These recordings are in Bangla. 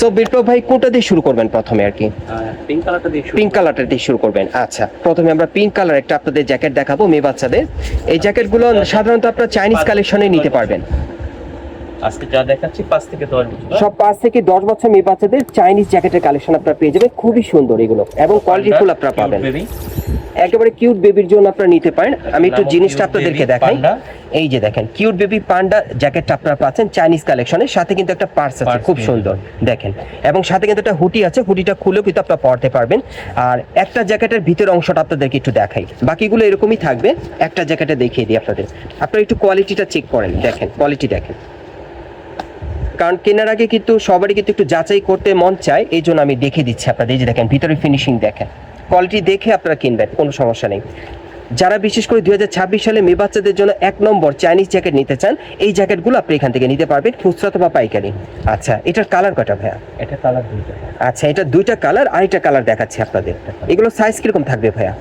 সো বিপ্লব ভাই কোনটা দিয়ে শুরু করবেন প্রথমে আর কি? পিঙ্ক কালারটা দিয়ে শুরু পিঙ্ক কালারটা দিয়ে শুরু করবেন। আচ্ছা প্রথমে আমরা পিঙ্ক কালার একটা আপনাদের জ্যাকেট দেখাবো মেয়ে বাচ্চাদের। এই জ্যাকেটগুলো সাধারণত আপনার চাইনিজ কালেকশনে নিতে পারবেন। আজকে যা দেখাচ্ছি পাঁচ থেকে দশ বছর। সব পাঁচ থেকে দশ বছর মেয়ে বাচ্চাদের চাইনিজ জ্যাকেটের কালেকশন আপনারা পেয়ে যাবেন। খুবই সুন্দর এগুলো। এবং কোয়ালিটিফুল আপনারা পাবেন। একেবারে কিউট বেবির জন্য আপনারা নিতে পারেন। আমি একটু জিনিসটা আপনাদেরকে দেখাই। এই যে দেখেন কিউট বেবি পান্ডা জ্যাকেটটা আপনারা পাচ্ছেন চাইনিজ কালেকশনের সাথে কিন্তু একটা পার্স আছে খুব সুন্দর দেখেন। এবং সাথে কিন্তু একটা হুডি আছে হুডিটা খুলেও কিন্তু আপনারা পরতে পারবেন। আর একটা জ্যাকেটের ভিতর অংশটা আপনাদেরকে একটু দেখাই। বাকিগুলো এরকমই থাকবে একটা জ্যাকেটে দেখিয়ে দিই আপনাদের। আপনারা একটু কোয়ালিটিটা চেক করেন দেখেন কোয়ালিটি দেখেন। কারণ কেনার আগে কিন্তু সবারই কিন্তু একটু যাচাই করতে মন চায় এই জন্য আমি দেখে দিচ্ছি আপনাদের। এই যে দেখেন ভিতরে ফিনিশিং দেখেন। কোয়ালিটি দেখে আপনারা কিনবেন কোনো সমস্যা নেই। যারা বিশেষ করে দুই হাজার ছাব্বিশ সালে মেয়ে বাচ্চাদের জন্য এক নম্বর চাইনিজ জ্যাকেট নিতে চান এই জ্যাকেটগুলো আপনি এখান থেকে নিতে পারবেন খুচরা বা পাইকারি। আচ্ছা এটার কালার কটা ভাইয়া? এটা কালার দুইটা। আচ্ছা এটা দুইটা কালার আরেকটা কালার দেখাচ্ছি আপনাদের। এগুলো সাইজ কীরকম থাকবে ভাইয়া?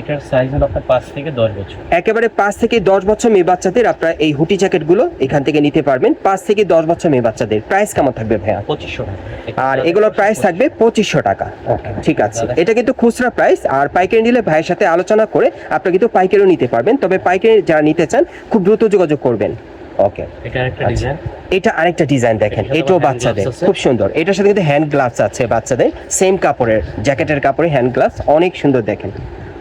এটার সাইজ হলো আপনার পাঁচ থেকে দশ বছর। একেবারে পাঁচ থেকে দশ বছর মেয়ে বাচ্চাদের আপনারা এই হুটি জ্যাকেটগুলো এখান থেকে নিতে পারবেন। পাঁচ থেকে দশ বছর মেয়ে বাচ্চাদের। প্রাইস কেমন থাকবে ভাইয়া? পঁচিশশো আর এগুলোর প্রাইস থাকবে পঁচিশশো টাকা। ঠিক আছে। এটা কিন্তু খুচরা প্রাইস আর পাইকারি নিলে ভাইয়ের সাথে আলোচনা করে আপনারা কিন্তু পাইকারিও নিতে পারবেন। তবে পাইকারি যারা নিতে চান খুব দ্রুত যোগাযোগ করবেন। ওকে। এটা একটা আচ্ছা। ডিজাইন এটা আরেকটা ডিজাইন দেখেন। এটাও বাচ্চাদের। খুব সুন্দর। এটার সাথে কিন্তু হ্যান্ড গ্লাভস আছে বাচ্চাদের। সেম কাপড়ের জ্যাকেটের কাপড়ে হ্যান্ড গ্লাভস অনেক সুন্দর দেখেন।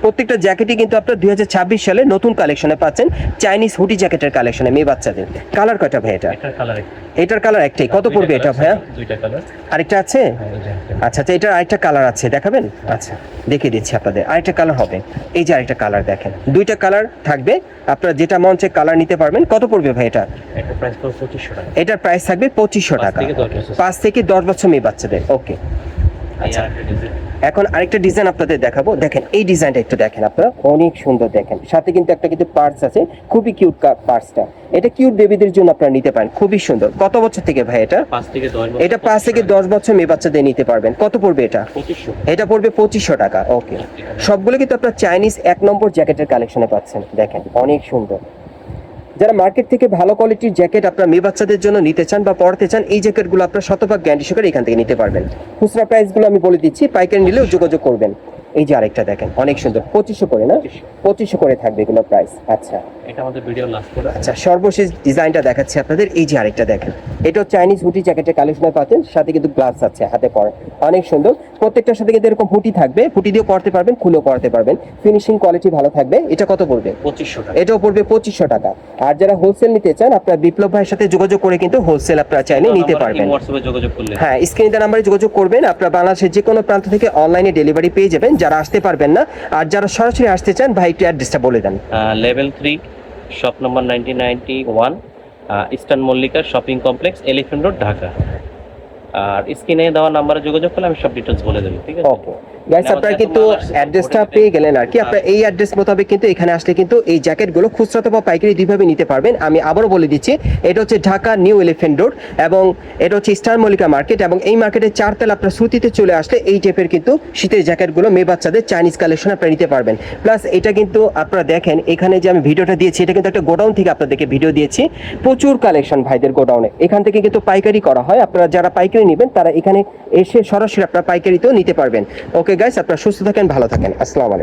প্রত্যেকটা জ্যাকেটই কিন্তু আপনার দু হাজার ছাব্বিশ সালে নতুন কালেকশনে পাচ্ছেন চাইনিজ হুডি জ্যাকেটের কালেকশনে মেয়ে বাচ্চাদের। কালার কয়টা ভাই এটা? এটার কালার একটাই। কত পড়বে এটা ভাইয়া? আরেকটা আছে? আচ্ছা আচ্ছা এটার আরেকটা কালার আছে দেখাবেন? আচ্ছা দেখিয়ে দিচ্ছি আপনাদের। আরেকটা কালার হবে। এই যে আরেকটা কালার দেখেন। দুইটা কালার থাকবে। আপনারা যেটা মঞ্চে কালার নিতে পারবেন। কত পড়বে ভাই এটা? এটার প্রাইস পড়বে পঁচিশশো টাকা। এটার প্রাইস থাকবে পঁচিশশো পাঁচ টাকা। পাঁচ থেকে দশ বছর মেয়ে বাচ্চাদের। ওকে আচ্ছা। এখন আরেকটা ডিজাইন আপনাদের দেখাবো। দেখেন এই ডিজাইনটা একটু দেখেন আপনারা। অনেক সুন্দর দেখেন। সাথে কিন্তু একটা কিন্তু পার্স আছে। খুবই কিউট পার্সটা এটা কিউট বেবিদের জন্য আপনারা নিতে পারেন। খুবই সুন্দর। কত বছর থেকে ভাই এটা? এটা পাঁচ থেকে দশ বছর মেয়ে বাচ্চাদের নিতে পারবেন। কত পড়বে এটা? এটা পড়বে পঁচিশশো টাকা। ওকে সবগুলো কিন্তু আপনার চাইনিজ এক নম্বর জ্যাকেটের কালেকশনে পাচ্ছেন। দেখেন অনেক সুন্দর। যারা মার্কেট থেকে ভালো কোয়ালিটির জ্যাকেট আপনার মেয়ে বাচ্চাদের জন্য নিতে চান বা পড়তে চান, এই জ্যাকেটগুলো আপনার শতভাগ গ্যারান্টি সহকারে এখান থেকে নিতে পারবেন। খুচরা প্রাইসগুলো আমি বলে দিচ্ছি, পাইকারি নিলেও যোগাযোগ করবেন। এই যে আরেকটা দেখেন অনেক সুন্দর। পঁচিশশো করে না? পঁচিশশো। করে থাকবে এগুলো প্রাইস আচ্ছা। এটা আমাদের ভিডিও লাস্ট করে। আচ্ছা সর্বশেষ ডিজাইনটা দেখাচ্ছি আপনাদের। এই যে আরেকটা দেখেন এটাও চাইনিজ হুটি জ্যাকেটের কালেকশনে পাচ্ছেন সাথে কিন্তু গ্লাভস আছে হাতে পরা। অনেক সুন্দর। প্রত্যেকটার সাথে কিন্তু এরকম হুটি থাকবে। হুটি পড়তে পারবেন খুলেও পড়তে পারবেন। ফিনিশিং কোয়ালিটি ভালো থাকবে। এটা কত পড়বে? পঁচিশশো টাকা। এটাও পড়বে পঁচিশশো টাকা। আর যারা হোলসেল নিতে চান আপনারা বিপ্লব ভাইয়ের সাথে যোগাযোগ করে কিন্তু হোলসেল আপনারা চাইলে নিতে পারবেন। হোয়াটসঅ্যাপে যোগাযোগ করলে। হ্যাঁ স্ক্রিনে নাম্বারে যোগাযোগ করবেন। আপনারা বাংলাদেশের যে কোনো প্রান্ত থেকে অনলাইনে ডেলিভারি পেয়ে যাবেন। যারা আসতে পারবেন না, আর যারা সরাসরি আসতে চান, ভাই, একটু অ্যাড্রেসটা বলে দেন। Level three shop number nineteen ninety one eastern Mallika shopping complex elephant road Dhaka আর স্ক্রিনে দেওয়া নাম্বারে যোগাযোগ করলে আমি সব ডিটেলস বলে দেবো ঠিক আছে? ওকে গাইস আপনারা কিন্তু অ্যাড্রেসটা পেয়ে গেলেন আর কি। আপনারা এই অ্যাড্রেস মোতাবেক কিন্তু এখানে আসলে কিন্তু এই জ্যাকেটগুলো খুচরা অথবা পাইকারি দুইভাবে নিতে পারবেন। আমি আবারও বলে দিচ্ছি এটা হচ্ছে ঢাকা নিউ এলিফেন্ট রোড এবং এটা হচ্ছে স্টার মল্লিকা মার্কেট এবং এই মার্কেটের চারতলা আপনার শ্রুতিতে চলে আসলে এই টাইপের কিন্তু শীতের জ্যাকেটগুলো মেয়ে বাচ্চাদের চাইনিজ কালেকশন আপনারা নিতে পারবেন। প্লাস এটা কিন্তু আপনারা দেখেন এখানে যে আমি ভিডিওটা দিয়েছি এটা কিন্তু একটা গোডাউন থেকে আপনাদেরকে ভিডিও দিয়েছি। প্রচুর কালেকশন ভাইদের গোডাউনে। এখান থেকে কিন্তু পাইকারি করা হয়। আপনারা যারা পাইকারি নেবেন, তারা এখানে এসে সরাসরি আপনার পাইকারিতেও নিতে পারবেন। ওকে গাইস আপনারা সুস্থ থাকেন, ভালো থাকেন। আসসালামু আলাইকুম।